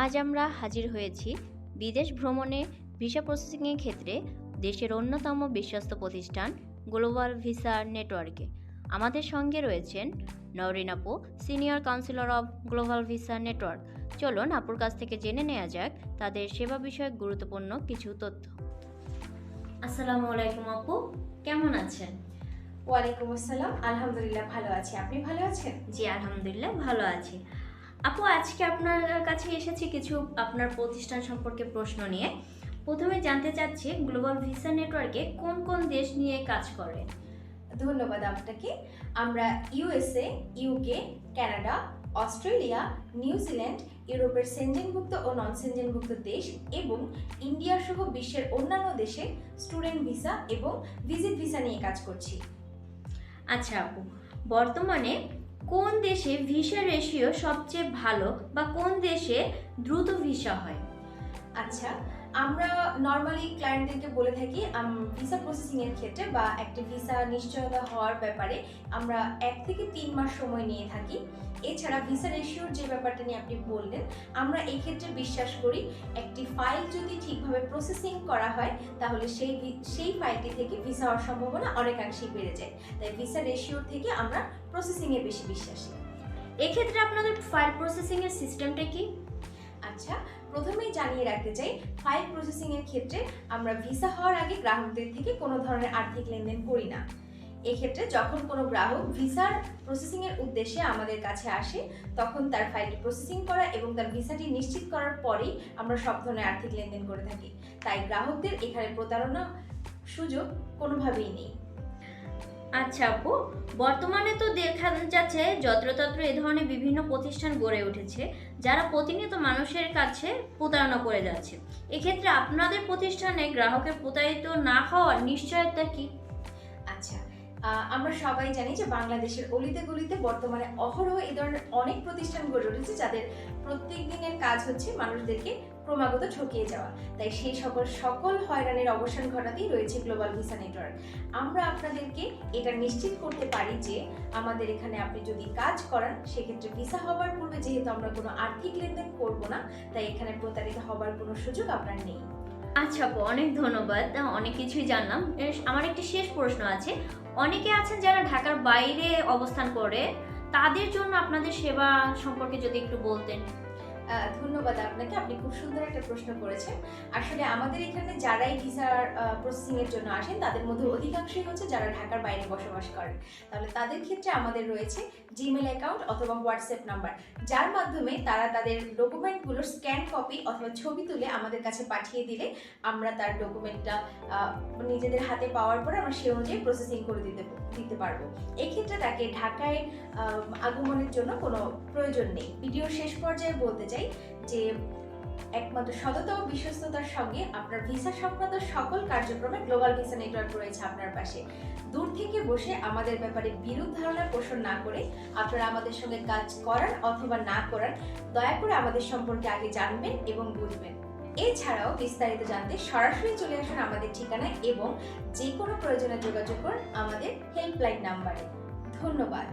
আজ আমরা হাজির হয়েছি বিদেশ ভ্রমণে ভিসা প্রসেসিংয়ের ক্ষেত্রে দেশের অন্যতম বিশ্বস্ত প্রতিষ্ঠান গ্লোবাল ভিসা নেটওয়ার্কে। আমাদের সঙ্গে রয়েছেন নওরিন আপু senior counsellor of global visa network. চলুন আপুর কাছ থেকে জেনে নেওয়া যাক তাদের সেবা বিষয়ক গুরুত্বপূর্ণ কিছু তথ্য। আসসালামু আলাইকুম আপু কেমন আছেন? ওয়ালাইকুম আসসালাম আলহামদুলিল্লাহ ভালো আছি। আপনি ভালো আছেন? জি আলহামদুলিল্লাহ ভালো আছি। আপু আজকে আপনার কাছে এসেছি কিছু আপনার প্রতিষ্ঠান সম্পর্কে প্রশ্ন নিয়ে। প্রথমে জানতে চাচ্ছি গ্লোবাল ভিসা নেটওয়ার্কে কোন কোন দেশ নিয়ে কাজ করে? ধন্যবাদ আপনাকে। আমরা USA UK Canada Australia New Zealand ইউরোপের সেনজেনভুক্ত ও নন সেনজেনভুক্ত দেশ এবং ইন্ডিয়া সহ বিশ্বের অন্যান্য দেশে স্টুডেন্ট ভিসা এবং ভিজিট ভিসা নিয়ে কাজ করছি। আচ্ছা আপু বর্তমানে কোন দেশে ভিসা রেশিও সবচেয়ে ভালো বা কোন দেশে দ্রুত ভিসা হয়? আচ্ছা আমরা নর্মালি ক্লায়েন্টদেরকে বলে থাকি ভিসা প্রসেসিংয়ের ক্ষেত্রে বা একটা ভিসা নিশ্চয়তা হওয়ার ব্যাপারে আমরা এক থেকে তিন মাস সময় নিয়ে থাকি। এছাড়া ভিসা রেশিওর যে ব্যাপারটা নিয়ে আপনি বললেন, আমরা এক্ষেত্রে বিশ্বাস করি একটি ফাইল যদি ঠিকভাবে প্রসেসিং করা হয়, তাহলে সেই সেই ফাইলটি থেকে ভিসা হওয়ার সম্ভাবনা অনেকাংশেই বেড়ে যায়। তাই ভিসা রেশিওর থেকে আমরা প্রসেসিংয়ে বেশি বিশ্বাসী। এক্ষেত্রে আপনাদের ফাইল প্রসেসিংয়ের সিস্টেমটা কি? আচ্ছা প্রথমেই জানিয়ে রাখতে চাই ফাইল প্রসেসিং এর ক্ষেত্রে আমরা ভিসা হওয়ার আগে গ্রাহকদের থেকে কোনো ধরনের আর্থিক লেনদেন করি না। এক্ষেত্রে যখন কোনো গ্রাহক ভিসার প্রসেসিং এর উদ্দেশ্যে আমাদের কাছে আসে, তখন তার ফাইলটি প্রসেসিং করা এবং তার ভিসাটি নিশ্চিত করার পরেই আমরা সব ধরনের আর্থিক লেনদেন করে থাকি। তাই গ্রাহকদের এখানে প্রতারণা সুযোগ কোনোভাবেই নেই। আচ্ছা আপু, বর্তমানে তো দেখা যাচ্ছে যত্রতত্র এ ধরনের বিভিন্ন প্রতিষ্ঠান গড়ে উঠেছে, যারা প্রতিনিয়ত মানুষের কাছে প্রতারণা করে যাচ্ছে। এক্ষেত্রে আপনাদের প্রতিষ্ঠানে গ্রাহকের প্রতারিত না হওয়ার নিশ্চয়তা কি? আচ্ছা আমরা সবাই জানি যে বাংলাদেশের অলিতে গলিতে বর্তমানে অহরহ এই ধরনের অনেক প্রতিষ্ঠান গড়ে উঠেছে যাদের প্রত্যেক দিনের কাজ হচ্ছে মানুষদেরকে ক্রমাগত ঠকিয়ে যাওয়া। তাই সেই সকল সকল হয়রানির অবসান ঘটাতেই রয়েছে গ্লোবাল ভিসা নেটওয়ার্ক আমরা আপনাদেরকে এটা নিশ্চিত করতে পারি যে আমাদের এখানে আপনি যদি কাজ করান, সেক্ষেত্রে ভিসা হওয়ার পূর্বে যেহেতু আমরা কোনো আর্থিক লেনদেন করব না, তাই এখানে প্রতারিত হবার কোনো সুযোগ আপনার নেই। আচ্ছা অনেক ধন্যবাদ। অনেক কিছুই জানলাম। আমার একটি শেষ প্রশ্ন আছে। অনেকে আছেন যারা ঢাকার বাইরে অবস্থান করে, তাদের জন্য আপনাদের সেবা সম্পর্কে যদি একটু বলতেন। ধন্যবাদ আপনাকে। আপনি খুব সুন্দর একটা প্রশ্ন করেছেন। আসলে আমাদের এখানে যারাই ভিসার প্রসেসিং এর জন্য আসেন, তাদের মধ্যে অধিকাংশই হচ্ছে যারা ঢাকার বাইরে বসবাস করেন। তাহলে তাদের ক্ষেত্রে আমাদের রয়েছে জিমেল অ্যাকাউন্ট অথবা হোয়াটসঅ্যাপ নাম্বার যার মাধ্যমে তারা তাদের ডকুমেন্টগুলোর স্ক্যান কপি অথবা ছবি তুলে আমাদের কাছে পাঠিয়ে দিলে আমরা তার ডকুমেন্টটা নিজেদের হাতে পাওয়ার পরে আমরা সে অনুযায়ী প্রসেসিং করে দিতে দিতে পারব। এক্ষেত্রে তাকে ঢাকায় আগমনের জন্য কোনো প্রয়োজন নেই। ভিডিও শেষ পর্যায়ে বলতে চাই যে একমাত্র সততা ও বিশ্বস্ততার সঙ্গে আপনার ভিসা সংক্রান্ত সকল কার্যক্রমে গ্লোবাল ভিসা নেটওয়ার্ক রয়েছে আপনার পাশে। দূর থেকে বসে আমাদের ব্যাপারে বিরূপ ধারণা পোষণ না করে আপনারা আমাদের সঙ্গে কাজ করান অথবা না করান দয়া করে আমাদের সম্পর্কে আগে জানবেন এবং বুঝবেন। এছাড়াও বিস্তারিত জানতে সরাসরি চলে আসুন আমাদের ঠিকানায় এবং যে কোনো প্রয়োজনে যোগাযোগ করুন আমাদের হেল্পলাইন নাম্বারে ধন্যবাদ।